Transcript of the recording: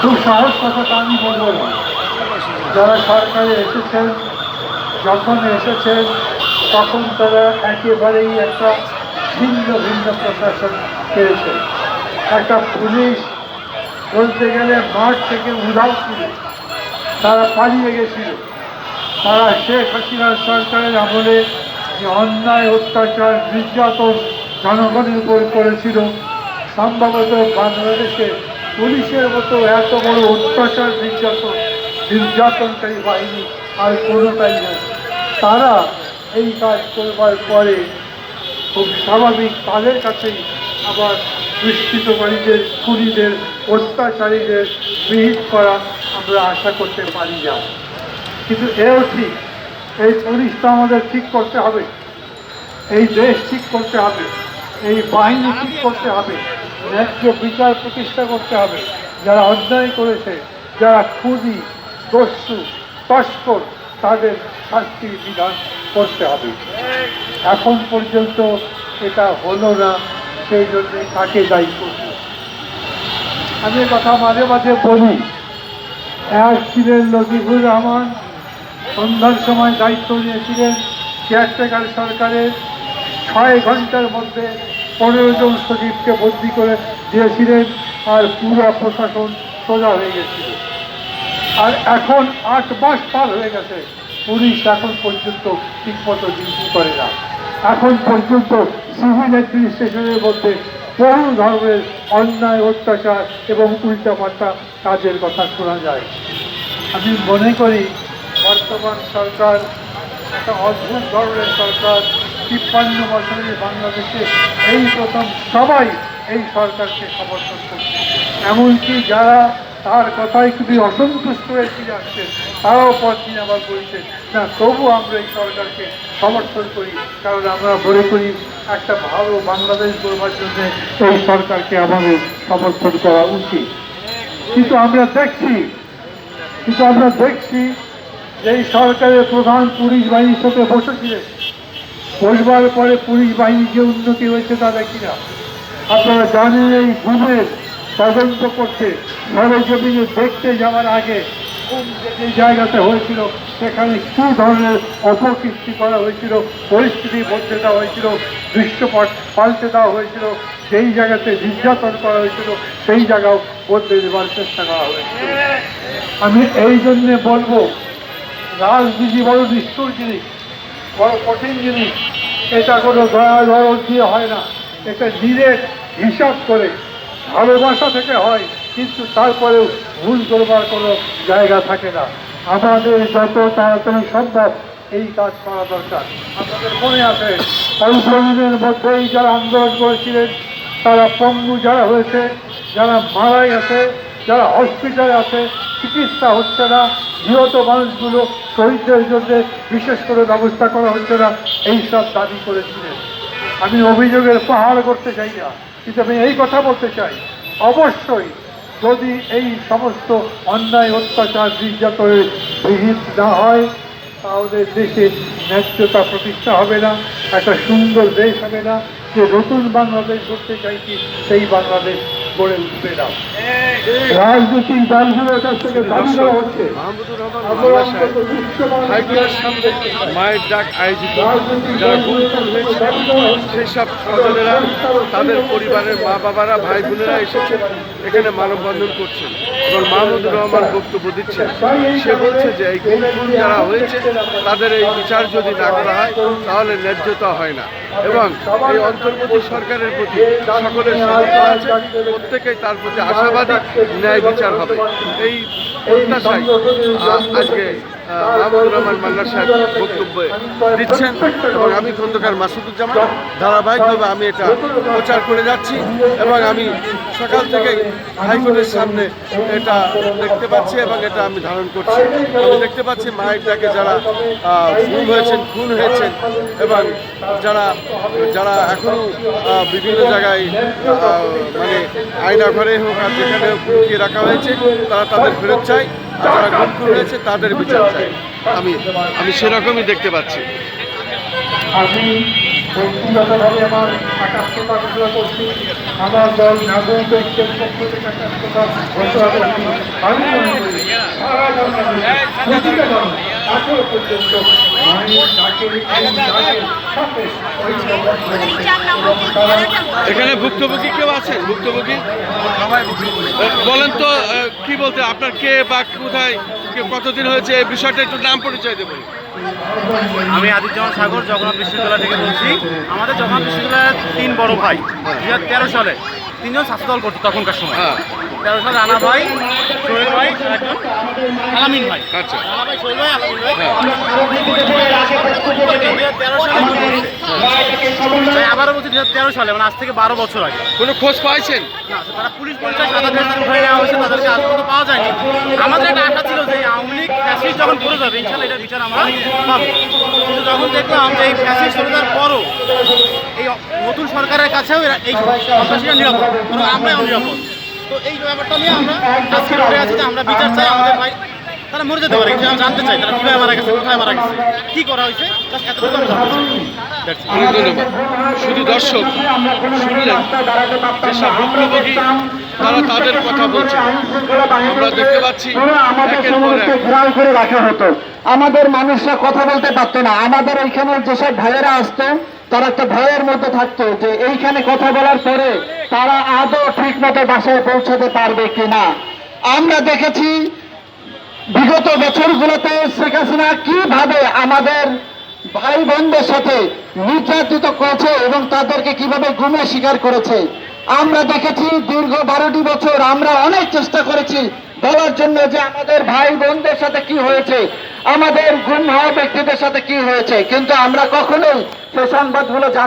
খুব সহজ কথাটা আমি বলব না। যারা সরকারে এসেছেন, যখন এসেছেন, তখন তারা একেবারেই একটা ভিন্ন ভিন্ন প্রশাসন পেয়েছে। একটা পুলিশ বলতে গেলে মাঠ থেকে উধাও ছিল তারা পালিয়ে গেছিল। তারা শেখ হাসিনার সরকারের আমলে যে অন্যায়, অত্যাচার, নির্যাতন জনগণের উপর করেছিল, সম্ভবত বাংলাদেশে পুলিশের মতো এত বড় অত্যাচার নির্যাতন নির্যাতনকারী বাহিনী আর কোনোটাই নেই তারা এই কাজ করবার পরে খুব স্বাভাবিক তাদের কাছেই আবার দুষ্কৃতকারীদের খুনিদের, অত্যাচারীদের বিহিত করা আমরা আশা করতে পারি না। কিন্তু এও ঠিক, এই পুলিশটা আমাদের ঠিক করতে হবে, এই দেশ ঠিক করতে হবে, এই বাহিনী ঠিক করতে হবে। ন্যায্য বিচার প্রতিষ্ঠা করতে হবে। যারা অন্যায় করেছে, যারা খুনি, দস্যু, তস্কর, তাদের শাস্তির বিধান করতে হবে। এখন পর্যন্ত এটা হলো না, সেই জন্য কাকে দায়ী করব। আমি কথা মাঝে মাঝে বলি এক ছিলেন লতিফুর রহমান সন্ধ্যার সময় দায়িত্ব নিয়েছিলেন কেয়ারটেকার সরকারের ছয় ঘণ্টার মধ্যে পনেরো জন সচিবকে বদলি করে দিয়েছিলেন আর পুরো প্রশাসন সোজা হয়ে গেছিল। আর এখন আট মাস পার হয়ে গেছে, পুলিশ এখন পর্যন্ত ঠিকমতো ডিউটি করে না। এখন পর্যন্ত সিভিল অ্যাডমিনিস্ট্রেশনের মধ্যে বহু ধরনের অন্যায়, অত্যাচার এবং উল্টাপাল্টা কাজের কথা শোনা যায়। আমি মনে করি, বর্তমান সরকার একটা অদ্ভুত ধরনের সরকার তিপ্পান্ন বছরের বাংলাদেশে এই প্রথম সবাই এই সরকারকে সমর্থন করছে। এমনকি যারা তার কথায় খুবই অসন্তুষ্ট হয়ে ফিরে আসছে, তারাও পর দিন আবার বলছে, না, তবু আমরা এই সরকারকে সমর্থন করি, কারণ আমরা মনে করি একটা ভালো বাংলাদেশ গড়বার জন্য এই সরকারকে আমাদের সমর্থন করা উচিত। কিন্তু আমরা দেখছি, কিন্তু আমরা দেখছি যে এই সরকারের প্রধান পুলিশ বাহিনীর সাথে বসেছিলেন। বসবার পরে পুলিশ বাহিনী যে উন্নতি হয়েছে তা দেখি না। আপনারা জানেন এই গুমের তদন্ত করতে সরেজমিনে দেখতে যাওয়ার আগে কোন যে জায়গাতে হয়েছিল, সেখানে কী ধরনের অপকীর্তি করা হয়েছিল পরিস্থিতি বদলে দেওয়া হয়েছিল, দৃশ্যপট পাল্টে দেওয়া হয়েছিল, সেই জায়গাতে নির্যাতন করা হয়েছিল, সেই জায়গাও বদলে দেওয়ার চেষ্টা করা হয়েছিল। আমি এই জন্যে বলব, রাজনীতি বড় নিষ্ঠুর জিনিস। বড় কঠিন জিনিস। এটা কোনো দয়া দরদ দিয়ে হয় না। এটা ডিরেক্ট হিসাব করে ভালোবাসা থেকে হয়, কিন্তু তারপরেও ভুল করবার কোনো জায়গা থাকে না। আমাদের যত তাড়াতাড়ি সম্ভব এই কাজ করা দরকার। আপনাদের মনে আছে অল্পদিনের মধ্যেই যারা আন্দোলন করেছিলেন, তারা পঙ্গু যারা হয়েছে, যারা মারা গেছে যারা হসপিটালে আছে, চিকিৎসা হচ্ছে না, নিহত মানুষগুলো শহীদদের জন্য বিশেষ করে ব্যবস্থা করা হচ্ছে না এই সব দাবি করেছিলেন। আমি অভিযোগের পাহাড় করতে চাই না, কিন্তু আমি এই কথা বলতে চাই, অবশ্যই যদি এই সমস্ত অন্যায়, অত্যাচার নির্যাতনের বিহিত না হয়, তাহলে দেশে ন্যায্যতা প্রতিষ্ঠা হবে না, একটা সুন্দর দেশ হবে না, যে নতুন বাংলাদেশ করতে চাইছি, সেই বাংলাদেশ গড়ে উঠবে না রাজনৈতিক দলগুলোর কাছ থেকে দাবি করা হচ্ছে। মায়ের ডাক আয়োজিত। যারা সেই সব স্বজনেরা তাদের পরিবারের মা বাবারা ভাই বোনেরা এসেছেন এখানে মানববন্ধন করছেন। এবং মাহমুদুর রহমান বক্তব্য দিচ্ছেন। সে বলছে যে এই খুন যারা হয়েছে তাদের এই বিচার যদি না করা হয় তাহলে ন্যায্যতা হয় না। এবং এই অন্তর্বর্তী সরকারের প্রতি সকলের সমর্থন আছে। প্রত্যেকেই তার প্রতি আশাবাদী ন্যায় বিচার হবে। এই প্রত্যাশায় আজকে মাহমুদুর রহমান মান্না সাহেব বক্তব্য দিচ্ছেন এবং আমি খন্দকার মাসুদুজ্জামান ধারাবাহিকভাবে আমি এটা প্রচার করে যাচ্ছি এবং আমি সকাল থেকে হাইকোর্টের সামনে এটা দেখতে পাচ্ছি এবং এটা আমি ধারণ করছি। আমি দেখতে পাচ্ছি মায়ের ডাকে যারা গুম হয়েছেন, খুন হয়েছেন এবং যারা যারা এখনও বিভিন্ন জায়গায় মানে আয়না ঘরে হোক আর যেখানে হোক রাখা হয়েছে, তারা তাদের ফেরত চায়। যারা গুম রয়েছে, তাদের বিচার চাই। আমি আমি সেরকমই দেখতে পাচ্ছি। আমি ব্যক্তিগতভাবে আমার একাত্মতা ঘোষণা করছি। আমার দল নাগরিক ঐক্যের পক্ষ থেকে একাত্মতা ঘোষণা করছি। আমি মনে করি, সারা বাংলাদেশে পর্যন্ত এখানে ভুক্তভোগী কেউ আছেন? ভুক্তভোগী? বলেন তো কি বলতে আপনার কে বা কোথায় কে কতদিন হয়েছে এই বিষয়টা একটু নাম পরিচয় দেবেন আমি আদিত্যমান সাগর জগন্নাথ বিশ্ববিদ্যালয় থেকে বলছি। আমাদের জগন্নাথ বিশ্ববিদ্যালয়ের তিন বড় ভাই দু হাজার তেরো সালে তিনজন ছাত্রদল করতো তখনকার সময়। তেরো সালে রানা ভাই সোহেল ভাই একজন আলামিন ভাই। আচ্ছা। রানা ভাই সোহেল ভাই আলামিন ভাই। দু হাজার তেরো সালে তাই আবারও বলছি দু হাজার তেরো সালে মানে আজ থেকে বারো বছর আগে। কোনো খোঁজ পাইছেন? না তারা পুলিশ পরিচয় সাদা ড্রেস উঠে নেওয়া হয়েছে তাদেরকে আজ পর্যন্ত পাওয়া যায়নি। আমাদের একটা আশা ছিল যে আওয়ামী লীগ যখন পড়ে যাবে ইনশাল্লাহ এটার বিচার আমরা পাবো। কিন্তু যখন দেখলাম যে এই ফ্যাসিস্ট চলে যাওয়ার পরও এই নতুন সরকারের কাছেও এই সন্ত্রাসীরা নিরাপদ। কারণ আমরাই অনিরাপদ। তো এই ব্যাপারটা নিয়ে আমরা আজকে আছি যে আমরা বিচার চাই আমাদের ভাই তারা মরে যেতে পারে কিন্তু আমরা জানতে চাই তারা কীভাবে মারা গেছে কোথায় মারা গেছে কী করা হয়েছে এতটুকু আমরা. অনেক ধন্যবাদ। শুধু দর্শক শুনলেন যেসব ভুক্তভোগী তারা তাদের কথা বলছে। আমরা দেখতে পাচ্ছি একের পর এক। ঘেরাও করে রাখা হতো। আমাদের মানুষরা কথা বলতে পারতো না। আমাদের ওইখানে যেসব ভাইয়েরা আসতো তারা একটা ভয়ের মধ্যে থাকতো যে এইখানে কথা বলার পরে তারা আদৌ ঠিক মতো বাসায় পৌঁছাতে পারবে কিনা। আমরা দেখেছি বিগত বছরগুলোতে শেখ হাসিনা কীভাবে আমাদের ভাই বোনদের সাথে নির্যাতিত করেছে এবং তাদেরকে কীভাবে গুমে স্বীকার করেছে। আমরা দেখেছি দীর্ঘ বারোটি বছর আমরা অনেক চেষ্টা করেছি বলার জন্য যে আমাদের ভাই বোনদের সাথে কি হয়েছে, আমাদের গুম হওয়া ব্যক্তিদের সাথে কি হয়েছে, কিন্তু আমরা কখনোই সে সংবাদগুলো জান